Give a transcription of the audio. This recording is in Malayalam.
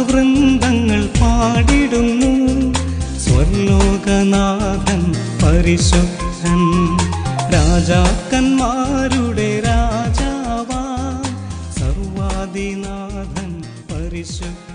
വൃന്ദങ്ങൾ പാടിടുന്നു. സ്വർലോകനാഥൻ പരിശുദ്ധൻ. രാജാക്കന്മാരുടെ രാജാവാ. സർവാദിനാഥൻ പരിശുദ്ധ